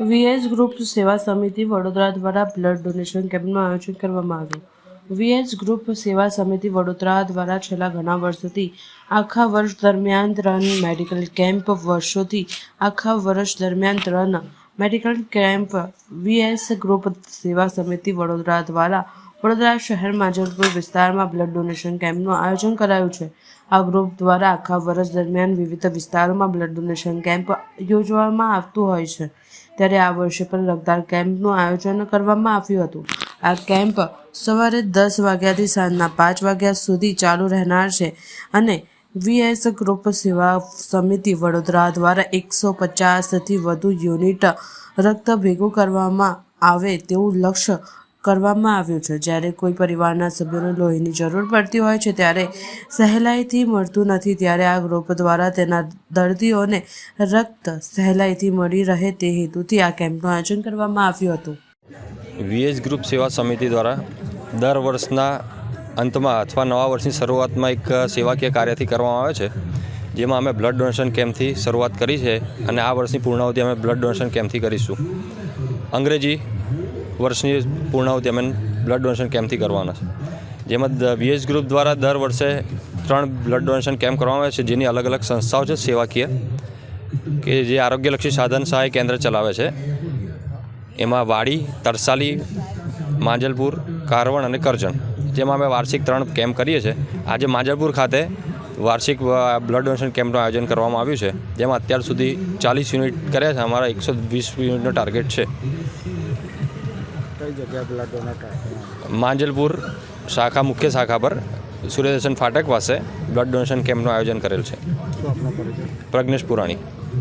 VS group સેવા સમિતિ વડોદરા દ્વારા બ્લડ ડોનેશન કેમ્પનું આયોજન કરવામાં આવ્યું. વીએસ ગ્રુપ સેવા સમિતિ વડોદરા દ્વારા છેલ્લા ઘણા વર્ષોથી આખા વર્ષ દરમિયાન ત્રણ મેડિકલ કેમ્પ વર્ષોથી આખા વર્ષ દરમિયાન ત્રણ મેડિકલ કેમ્પ વીએસ ગ્રુપ સેવા સમિતિ વડોદરા દ્વારા વડોદરા શહેરમાં જલપુર વિસ્તારમાં બ્લડ ડોનેશન કેમ્પનું આયોજન કરાયું છે. આ ગ્રુપ દ્વારા આખા વર્ષ દરમિયાન વિવિધ વિસ્તારોમાં બ્લડ ડોનેશન કેમ્પ યોજવામાં આવતું હોય છે. ત્યારે આ વર્ષે પણ રક્તદાન કેમ્પનું આયોજન કરવામાં આવ્યું હતું. આ કેમ્પ સવારે દસ વાગ્યાથી સાંજના પાંચ વાગ્યા સુધી ચાલુ રહેનાર છે અને વીએસ ગ્રુપ સેવા સમિતિ વડોદરા દ્વારા એકસો પચાસથી વધુ યુનિટ રક્ત ભેગું કરવામાં આવે તેવું લક્ષ્ય કરવામાં આવ્યું છે. જ્યારે કોઈ પરિવારના સભ્યોને લોહીની જરૂર પડતી હોય છે, ત્યારે સહેલાઈથી મળતું નથી. ત્યારે આ ગ્રુપ દ્વારા તેના દર્દીઓને રક્ત સહેલાઈથી મળી રહે તે હેતુથી આ કેમ્પનું આયોજન કરવામાં આવ્યું હતું. વીએસ ગ્રુપ સેવા સમિતિ દ્વારા દર વર્ષના અંતમાં અથવા નવા વર્ષની શરૂઆતમાં એક સેવાકીય કાર્યથી કરવામાં આવે છે, જેમાં અમે બ્લડ ડોનેશન કેમ્પથી શરૂઆત કરી છે અને આ વર્ષની પૂર્ણાવધિ અમે બ્લડ ડોનેશન કેમ્પથી કરીશું. અંગ્રેજી વર્ષની પૂર્ણાહુતિ અમે બ્લડ ડોનેશન કેમ્પથી કરવાના છે. જેમાં વીએસ ગ્રુપ દ્વારા દર વર્ષે ત્રણ બ્લડ ડોનેશન કેમ્પ કરવામાં આવે છે, જેની અલગ અલગ સંસ્થાઓ છે, સેવાકીય, કે જે આરોગ્યલક્ષી સાધન સહાય કેન્દ્ર ચલાવે છે. એમાં વાડી, તરસાલી, માંજલપુર, કારવણ અને કરજણ, જેમાં અમે વાર્ષિક ત્રણ કેમ્પ કરીએ છીએ. આજે માંજલપુર ખાતે વાર્ષિક બ્લડ ડોનેશન કેમ્પનું આયોજન કરવામાં આવ્યું છે. જેમાં અત્યાર સુધી ચાલીસ યુનિટ કર્યા છે. અમારા એકસો વીસ યુનિટનો ટાર્ગેટ છે. કઈ જગ્યા પેલા ડોનેટ રાખવામાં માંજલપુર શાખા મુખ્ય શાખા પર સૂર્યદર્શન ફાટક પાસે બ્લડ ડોનેશન કેમ્પનું આયોજન કરેલ છે. પ્રજ્ઞેશ પુરાણી.